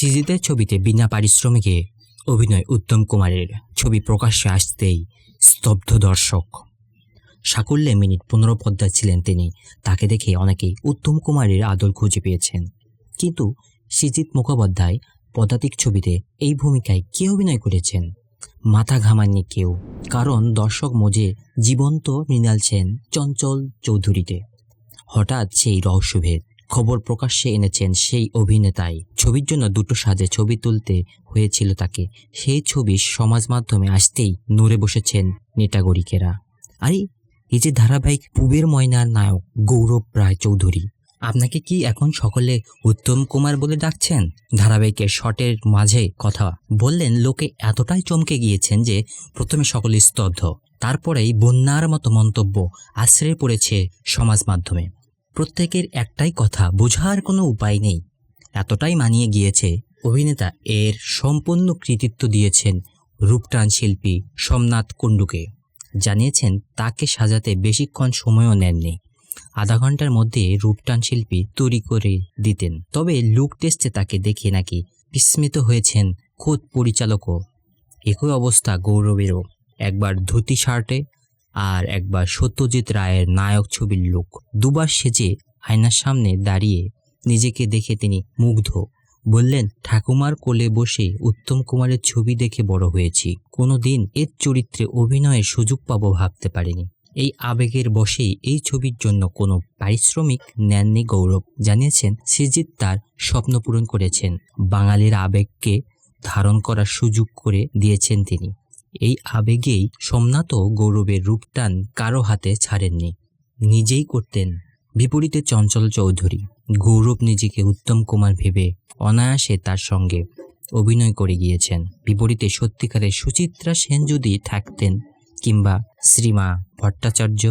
সিজিতের ছবিতে বিনা পারিশ্রমিকে অভিনয় উত্তম কুমারের ছবি প্রকাশ্যে আসতেই স্তব্ধ দর্শক। সাকুল্যে মিনিট পনেরো পদ্মায় ছিলেন তিনি। তাকে দেখে অনেকেই উত্তম কুমারের আদল খুঁজে পেয়েছেন। কিন্তু সিজিত মুখোপাধ্যায় পদাতিক ছবিতে এই ভূমিকায় কে অভিনয় করেছেন? মাথা ঘামাননি কেউ। কারণ দর্শক মজে জীবন্ত মৃণাল সেন চঞ্চল চৌধুরীতে। হঠাৎ সেই রহস্যভেদ। খবর প্রকাশ্যে এনেছেন সেই অভিনেতাই। ছবির জন্য দুটো সাজে ছবি তুলতে হয়েছিল তাকে। সেই ছবি সমাজ মাধ্যমে আসতেই নড়ে বসেছেন নেটাগরিকেরা আরে, এই যে ধারাবাহিক পুবের ময়নার নায়ক গৌরব রায় চৌধুরী আপনাকে কি এখন সকলে উত্তম কুমার বলে ডাকছেন? ধারাবাহিকের শটের মাঝে কথা বললেন, লোকে এতটাই চমকে গিয়েছেন যে প্রথমে সকলে স্তব্ধ, তারপরেই বন্যার মতো মন্তব্য আশ্রয় পড়েছে সমাজ মাধ্যমে। প্রত্যেকের একটাই কথা, বোঝার কোনো উপায় নেই। এতটাই মানিয়ে গিয়েছে, অভিনেতা এর সম্পূর্ণ কৃতিত্ব দিয়েছেন রূপটান শিল্পী সোমনাথ কুণ্ডুকে। জানিয়েছেন, তাকে সাজাতে বেশিক্ষণ সময়ও নেননি। আধা ঘণ্টার মধ্যে রূপটান শিল্পী তৈরি করে দিতেন। তবে লুক টেস্টে তাকে দেখে নাকি বিস্মিত হয়েছেন খোদ পরিচালকও। একই অবস্থা গৌরবেরও। একবার ধুতি শার্টে আর একবার সত্যজিৎ রায়ের নায়ক ছবির লোক। দুবার সেজে আয়নার সামনে দাঁড়িয়ে নিজেকে দেখে তিনি মুগ্ধ। বললেন, ঠাকুমার কোলে বসে উত্তম কুমারের ছবি দেখে বড় হয়েছি। কোনোদিন এর চরিত্রে অভিনয়ের সুযোগ পাবো ভাবতে পারিনি। এই আবেগের বশেই এই ছবির জন্য কোনো পারিশ্রমিক নেননি গৌরব। জানিয়েছেন সৃজিত তার স্বপ্ন পূরণ করেছেন। বাঙালির আবেগকে ধারণ করার সুযোগ করে দিয়েছেন তিনি। এই আবেগেই সোমনাথও গৌরবের রূপটান কারও হাতে ছাড়েননি। নিজেই করতেন বিপরীতে চঞ্চল চৌধুরী। গৌরব নিজেকে উত্তম কুমার ভেবে অনায়াসে তার সঙ্গে অভিনয় করে গিয়েছেন। বিপরীতে সত্যিকারের সুচিত্রা সেন যদি থাকতেন কিংবা শ্রীমা ভট্টাচার্য